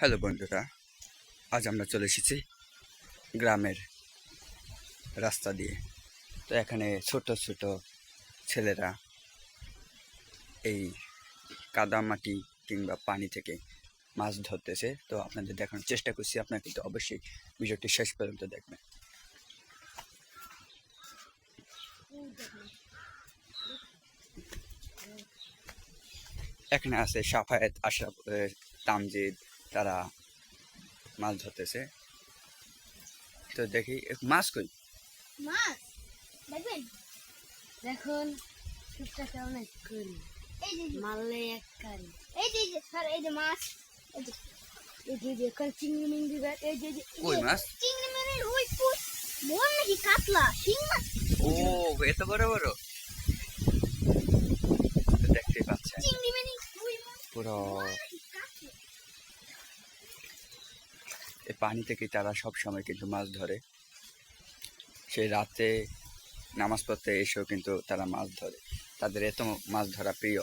Hello বন্ধুরা, আজ আমরা চলে এসেছি গ্রামের রাস্তা দিয়ে। তো এখানে ছোট ছোট ছেলেরা এই কাদা মাটি কিংবা পানি থেকে মাছ ধরতেছে। তো আপনাদের দেখানোর চেষ্টা করছি, আপনারা কিন্তু অবশ্যই ভিডিওটি শেষ পর্যন্ত দেখবেন। এখানে আছে সাফায়েত আশরাফ তামজিদ তারা মাছ ধরতেছে। তো দেখি মাছ কই? মাছ দেখবেন? দেখুন অনেক করি। এই যে যে- মারলে এক কারি। এই যে স্যার এই যে মাছ। এই যে এই যে যে এখন চিংড়ি মিংড়ি গাছ এই যে কই মাছ? চিংড়ি মাছের ওই পুষ মন নাকি কাতলা শিং মাছ। ও এত বড় বড়? তো দেখতেই পাচ্ছেন। চিংড়ি মানে ওই মাছ। পুরো নাকি কাতলা এই পানি থেকে তারা সব সময় কিন্তু মাছ ধরে। সেই রাতে নামাজ পড়তে এসেও কিন্তু তারা মাছ ধরে। তাদের এত মাছ ধরা প্রিয়।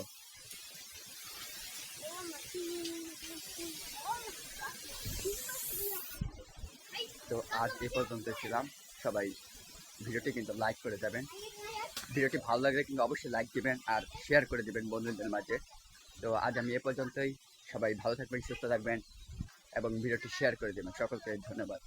তো আজ এ পর্যন্ত ছিলাম। সবাই ভিডিওটি কিন্তু লাইক করে যাবেন ভিডিওটি ভালো লাগলে কিন্তু অবশ্যই লাইক দিবেন আর শেয়ার করে দিবেন বন্ধুদের মাঝে। তো আজ আমি এ পর্যন্তই। সবাই ভালো থাকবেন, সুস্থ থাকবেন। এবং ভিডিওটি শেয়ার করে দেবেন। সকলকে ধন্যবাদ।